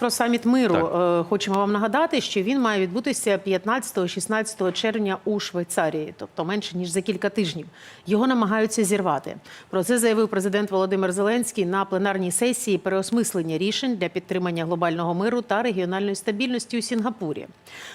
про саміт миру Так. е, хочемо вам нагадати, що він має відбутися 15-16 червня у Швейцарії, тобто менше ніж за кілька тижнів. Його намагаються зірвати. Про це заявив президент Володимир Зеленський на пленарній сесії переосмислення рішень для підтримання глобального миру та регіональної стабільності у Сінгапурі.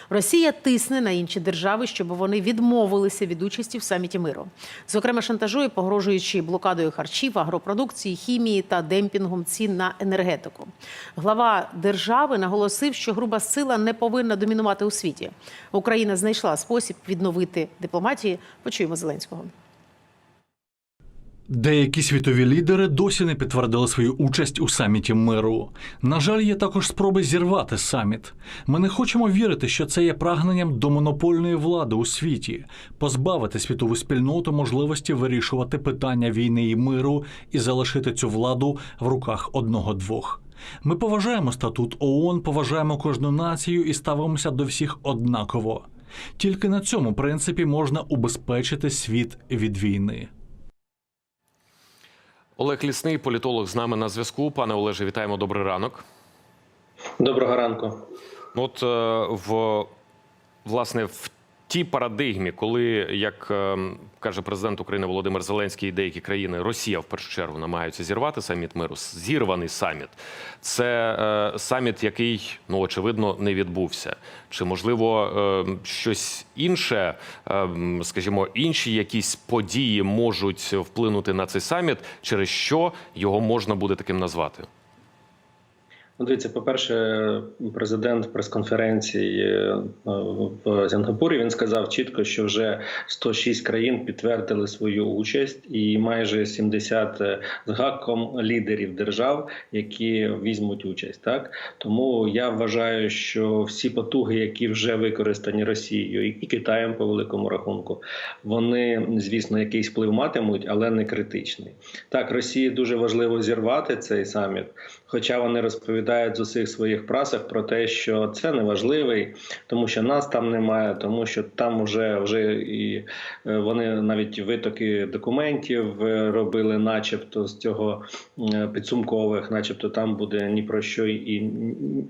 Росія тисне на інші держави, щоб вони відмовилися від участі в саміті миру. Зокрема, шантажує, погрожуючи блокадою харчів, агропродукції, хімії та демпінгом цін на енергетику. Глава держави наголосив, що груба сила не повинна домінувати у світі. Україна знайшла спосіб відновити дипломатію. Почуємо Зеленського. Деякі світові лідери досі не підтвердили свою участь у саміті миру. На жаль, є також спроби зірвати саміт. Ми не хочемо вірити, що це є прагненням до монопольної влади у світі, позбавити світову спільноту можливості вирішувати питання війни і миру і залишити цю владу в руках одного-двох. Ми поважаємо статут ООН, поважаємо кожну націю і ставимося до всіх однаково. Тільки на цьому принципі можна убезпечити світ від війни. Олег Лісний, політолог з нами на зв'язку. Пане Олеже, вітаємо. Добрий ранок. Доброго ранку. Ну, От е, в власне в тій парадигмі, коли, як е, каже президент України Володимир Зеленський, і деякі країни, Росія в першу чергу намагаються зірвати саміт миру. Зірваний саміт. Це е, саміт, який ну очевидно не відбувся. Чи можливо е, щось інше, е, скажімо, інші якісь події можуть вплинути на цей саміт, через що його можна буде таким назвати? Ну, дивіться, по-перше, президент прес-конференції е, в Сінгапурі він сказав чітко, що вже 106 країн підтвердили свою участь, і майже 70 з гаком лідерів держав, які візьмуть участь. Так тому я вважаю, що всі потуги, які вже використані Росією і Китаєм по великому рахунку, вони звісно якийсь вплив матимуть, але не критичний. Так, Росії дуже важливо зірвати цей саміт, хоча вони розповідають з усіх своїх прасах про те, що це не важливий, тому що нас там немає, тому що там вже вже і е, вони навіть витоки документів е, робили, начебто з цього е, підсумкових, начебто там буде ні про що і,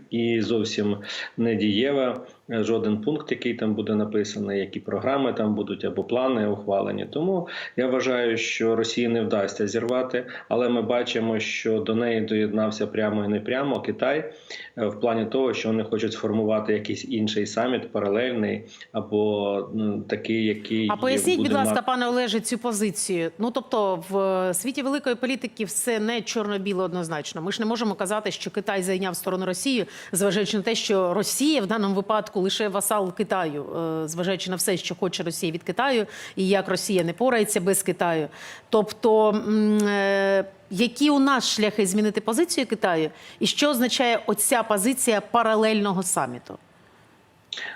і зовсім не дієва. Жоден пункт, який там буде написаний, які програми там будуть або плани ухвалені. Тому я вважаю, що Росії не вдасться зірвати, але ми бачимо, що до неї доєднався прямо і не прямо Китай е, в плані того, що вони хочуть сформувати якийсь інший саміт, паралельний або ну, такий, який А поясніть, будь ласка, мати- пане Олеже, цю позицію. Ну тобто, в світі великої політики все не чорно-біло однозначно. Ми ж не можемо казати, що Китай зайняв сторону Росії, зважаючи на те, що Росія в даному випадку лише васал Китаю, е, зважаючи на все, що хоче Росія від Китаю, і як Росія не порається без Китаю. Тобто, е, які у нас шляхи змінити позицію Китаю, і що означає оця позиція паралельного саміту?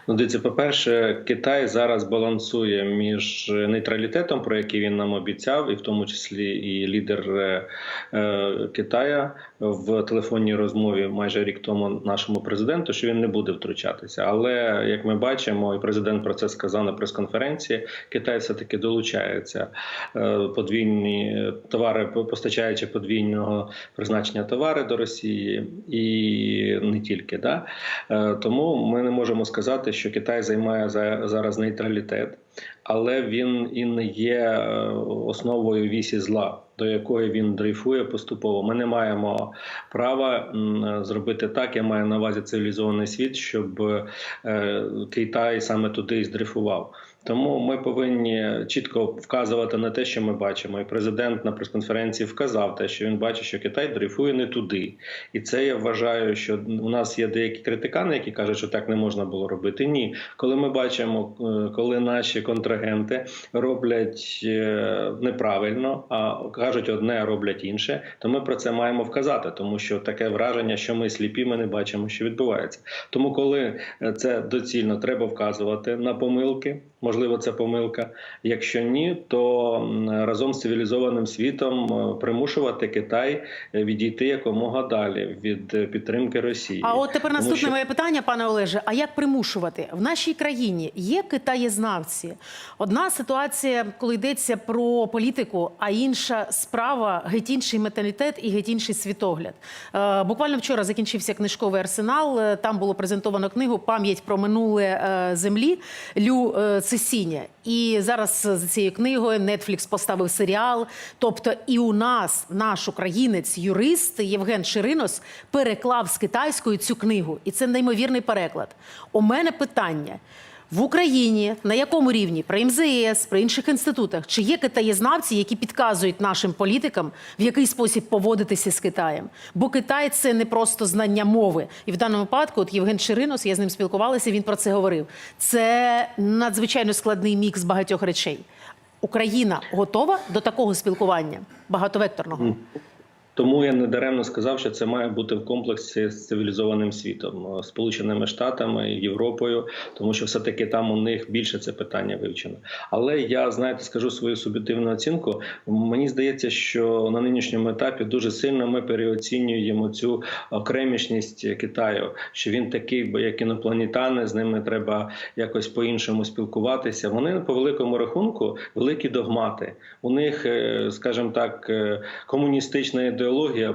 Ну, дивіться, по-перше, Китай зараз балансує між нейтралітетом, про який він нам обіцяв, і в тому числі і лідер е, е, Китая в телефонній розмові майже рік тому нашому президенту, що він не буде втручатися. Але як ми бачимо, і президент про це сказав на прес-конференції, Китай все таки долучається е, подвійні товари, постачаючи подвійного призначення товари до Росії, і не тільки да Е, тому ми не можемо сказати, що Китай займає за- зараз нейтралітет, але він і не є е, основою вісі зла, до якої він дрейфує поступово. Ми не маємо права зробити так. Я маю на увазі цивілізований світ, щоб е, Китай саме туди і здрейфував. Тому ми повинні чітко вказувати на те, що ми бачимо. І президент на прес-конференції вказав те, що він бачить, що Китай дрейфує не туди. І це я вважаю, що у нас є деякі критикани, які кажуть, що так не можна було робити. Ні, коли ми бачимо, е, коли наші контрагенти роблять е, неправильно, а кажуть одне, а роблять інше, то ми про це маємо вказати, тому що таке враження, що ми сліпі, ми не бачимо, що відбувається. Тому, коли е, це доцільно, треба вказувати на помилки. Можливо, це помилка. Якщо ні, то разом з цивілізованим світом е, примушувати Китай відійти якомога далі від підтримки Росії. А от тепер наступне що- моє питання, пане Олеже. А як примушувати в нашій країні? Є китаєзнавці, Одна ситуація, коли йдеться про політику, а інша справа геть інший менталітет і геть інший світогляд. Е, буквально вчора закінчився книжковий арсенал. Е, Там було презентовано книгу Пам'ять про минуле е, землі Лю Цесіня. І зараз за цією книгою Netflix поставив серіал. Тобто, і у нас наш українець, юрист Євген Ширинос переклав з китайської цю книгу, і це неймовірний переклад. У мене питання. В Україні на якому рівні при МЗС, при інших інститутах, чи є китаєзнавці, які підказують нашим політикам, в який спосіб поводитися з Китаєм? Бо Китай це не просто знання мови. І в даному випадку, от Євген Ширинос, я з ним спілкувалася, він про це говорив. Це надзвичайно складний мікс багатьох речей. Україна готова до такого спілкування багатовекторного. Тому я недаремно сказав, що це має бути в комплексі з цивілізованим світом, е, Сполученими Штатами, Європою, тому що все-таки там у них більше це питання вивчено. Але я знаєте, скажу свою суб'єктивну оцінку. Мені здається, що на нинішньому етапі дуже сильно ми переоцінюємо цю окремішність Китаю, що він такий, як інопланетани, з ними треба якось по-іншому спілкуватися. Вони по великому рахунку великі догмати. У них, е, скажімо так, е, комуністична ідеологія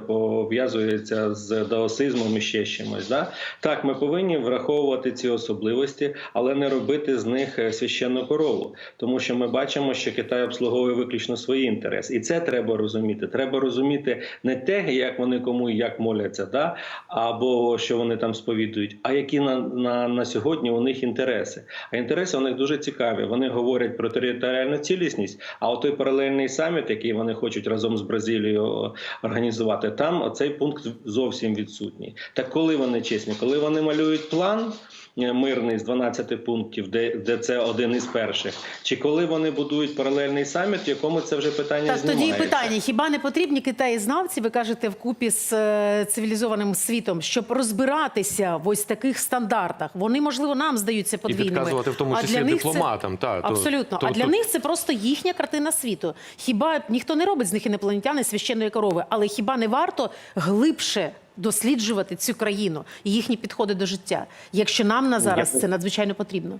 пов'язується з даосизмом і ще чимось. Да? Так, ми повинні враховувати ці особливості, але не робити з них е, священну корову, тому що ми бачимо, що Китай обслуговує виключно свої інтереси, і це треба розуміти. Треба розуміти не те, як вони кому і як моляться, да? або що вони там сповідують, а які на, на, на сьогодні у них інтереси. А інтереси у них дуже цікаві. Вони говорять про територіальну цілісність. А той паралельний саміт, який вони хочуть разом з Бразилією організувати, там цей пункт зовсім відсутній. Так коли вони чесні, коли вони малюють план. Е, Мирний з 12 пунктів, де, де це один із перших, чи коли вони будують паралельний саміт, в якому це вже питання Так, тоді питання: хіба не потрібні китаєзнавці, ви кажете, вкупі з е, цивілізованим світом, щоб розбиратися в ось таких стандартах? Вони, можливо, нам здаються І подвійними. підказувати в тому числі для них це- дипломатам. Та, Абсолютно. то- а для то- них це просто їхня картина світу. Хіба ніхто не робить з них інопланетяни священної корови, але хіба не варто глибше досліджувати цю країну і їхні підходи до життя, якщо нам на зараз це надзвичайно потрібно?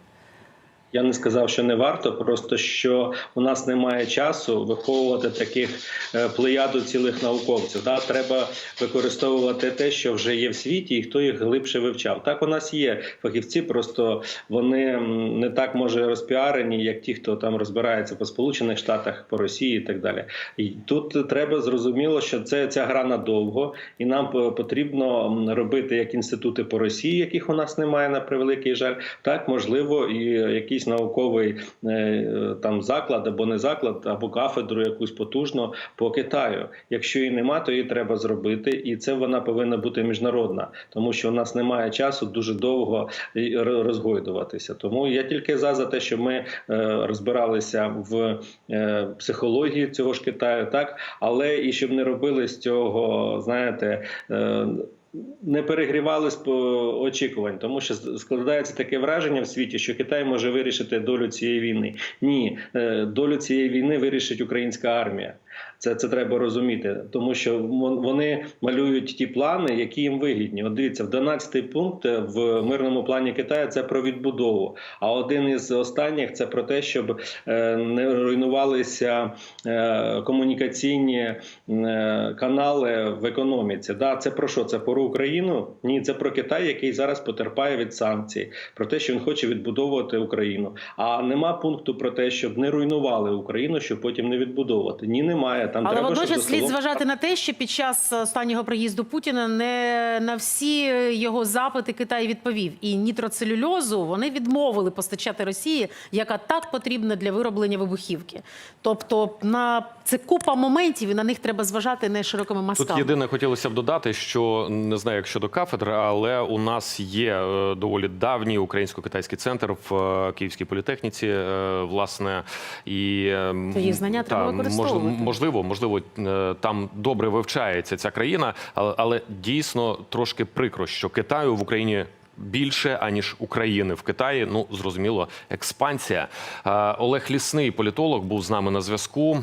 Я не сказав, що не варто, просто що у нас немає часу виховувати таких е, плеяду цілих науковців. Да? Треба використовувати те, що вже є в світі, і хто їх глибше вивчав. Так у нас є фахівці, просто вони не так може розпіарені, як ті, хто там розбирається по Сполучених Штатах, по Росії і так далі. І тут треба зрозуміло, що це ця гра надовго, і нам потрібно робити як інститути по Росії, яких у нас немає на превеликий жаль, так можливо, і якийсь науковий е, е, там заклад або не заклад, або кафедру якусь потужну по Китаю. Якщо її нема, то її треба зробити, і це вона повинна бути міжнародна, тому що у нас немає часу дуже довго розгойдуватися. Тому я тільки за за те, що ми е, розбиралися в е, психології цього ж Китаю, так але і щоб не робили з цього, знаєте. Не перегрівались по- очікувань, тому що складається таке враження в світі, що Китай може вирішити долю цієї війни. Ні, е, долю цієї війни вирішить українська армія. Це, це треба розуміти, тому що вони малюють ті плани, які їм вигідні. От дивіться, в 12-й пункт е, в мирному плані Китаю це про відбудову. А один із останніх це про те, щоб е, не руйнувалися е, комунікаційні канали в економіці. Да, це про що? Це про Україну? Ні, це про Китай, який зараз потерпає від санкцій, про те, що він хоче відбудовувати Україну. А нема пункту про те, щоб не руйнували Україну, щоб потім не відбудовувати. Ні, немає. Там Але треба, водночас слід зважати на те, що під час останнього приїзду Путіна не на всі його запити Китай відповів. І нітроцелюльозу вони відмовили постачати Росії, яка так потрібна для вироблення вибухівки. Тобто на це купа моментів, і на них треба зважати не широкими Тут єдине хотілося б додати, що не знаю, як щодо кафедри, але у нас є е, доволі давній українсько-китайський центр в е, Київській політехніці, е, власне, і е, То їх знання та, треба мож- використовувати. Можливо, можливо, е, там добре вивчається ця країна, але, але дійсно трошки прикро, що Китаю в Україні. Більше аніж України в Китаї, ну зрозуміло, експансія. Е, Олег Лісний, політолог, був з нами на зв'язку.